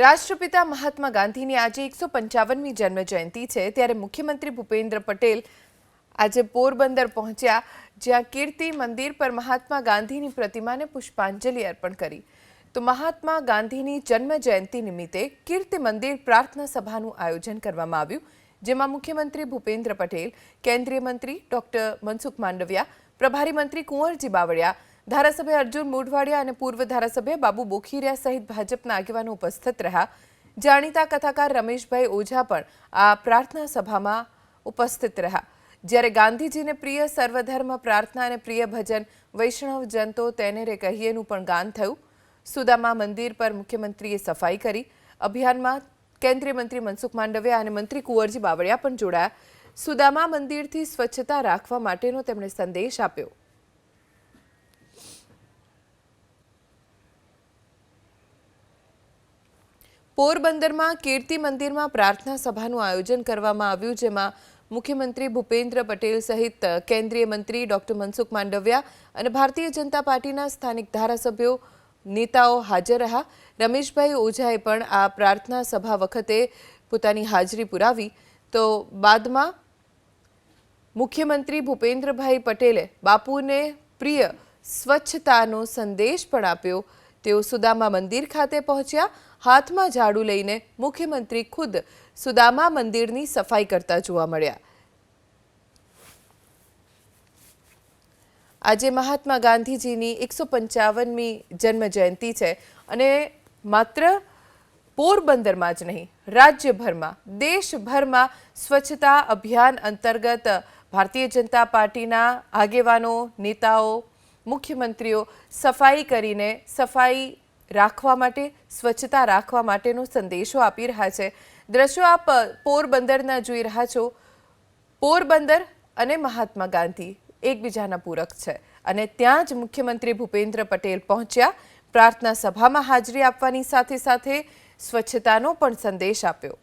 રાષ્ટ્રપિતા મહાત્મા ગાંધીની આજે એકસો પંચાવનમી જન્મ જયંતિ છે. ત્યારે મુખ્યમંત્રી ભૂપેન્દ્ર પટેલ આજે પોરબંદર પહોંચ્યા, જ્યાં કીર્તિ મંદિર પર મહાત્મા ગાંધીની પ્રતિમાને પુષ્પાંજલિ અર્પણ કરી. તો મહાત્મા ગાંધીની જન્મ જયંતિ નિમિત્તે કીર્તિ મંદિર પ્રાર્થના સભાનું આયોજન કરવામાં આવ્યું, જેમાં મુખ્યમંત્રી ભૂપેન્દ્ર પટેલ, કેન્દ્રીય મંત્રી ડોક્ટર મનસુખ માંડવિયા, પ્રભારી મંત્રી કુંવરજી બાવળિયા ધારાસભ્ય અર્જુન મોઢવાડિયા અને પૂર્વ ધારાસભ્ય બાબુ બોખીરિયા સહિત ભાજપના આગેવાનો ઉપસ્થિત રહ્યા. જાણીતા કથાકાર રમેશભાઈ ઓઝા પણ આ પ્રાર્થના સભામાં ઉપસ્થિત રહ્યા. જ્યારે ગાંધીજીને પ્રિય સર્વધર્મ પ્રાર્થના અને પ્રિય ભજન વૈષ્ણવ જનતો તેને રે કહીએનું પણ ગાન થયું. સુદામા મંદિર પર મુખ્યમંત્રીએ સફાઈ કરી. અભિયાનમાં કેન્દ્રીય મંત્રી મનસુખ માંડવિયા અને મંત્રી કુંવરજી બાવળિયા પણ જોડાયા. સુદામા મંદિરથી સ્વચ્છતા રાખવા માટેનો તેમણે સંદેશ આપ્યો. પોરબંદરમાં કીર્તિ મંદિરમાં પ્રાર્થના સભાનું આયોજન કરવામાં આવ્યું, જેમાં મુખ્યમંત્રી ભૂપેન્દ્ર પટેલ સહિત કેન્દ્રીય મંત્રી ડોક્ટર મનસુખ માંડવિયા અને ભારતીય જનતા પાર્ટીના સ્થાનિક ધારાસભ્યો, નેતાઓ હાજર રહ્યા. રમેશભાઈ ઓઝાએ પણ આ પ્રાર્થના સભા વખતે પોતાની હાજરી પુરાવી. તો બાદમાં મુખ્યમંત્રી ભૂપેન્દ્રભાઈ પટેલે બાપુને પ્રિય સ્વચ્છતાનો સંદેશ પણ આપ્યો. તેઓ સુદામા મંદિર ખાતે પહોંચ્યા. હાથમાં ઝાડુ લઈને મુખ્યમંત્રી ખુદ સુદામા મંદિરની સફાઈ કરતા જોવા મળ્યા. આજે મહાત્મા ગાંધીજીની એકસો પંચાવનમી જન્મ જયંતિ છે અને માત્ર પોરબંદરમાં જ નહીં, રાજ્યભરમાં, દેશભરમાં સ્વચ્છતા અભિયાન અંતર્ગત ભારતીય જનતા પાર્ટીના આગેવાનો, નેતાઓ મુખ્યમંત્રીઓ સફાઈ કરીને સફાઈ રાખવા માટે, સ્વચ્છતા રાખવા માટેનો સંદેશો આપી રહ્યા છે. દ્રશ્યો આપ પોરબંદરના જોઈ રહ્યા છો. પોરબંદર અને મહાત્મા ગાંધી એકબીજાના પૂરક છે અને ત્યાં જ મુખ્યમંત્રી ભૂપેન્દ્ર પટેલ પહોંચ્યા. પ્રાર્થના સભામાં હાજરી આપવાની સાથે સાથે સ્વચ્છતાનો પણ સંદેશ આપ્યો.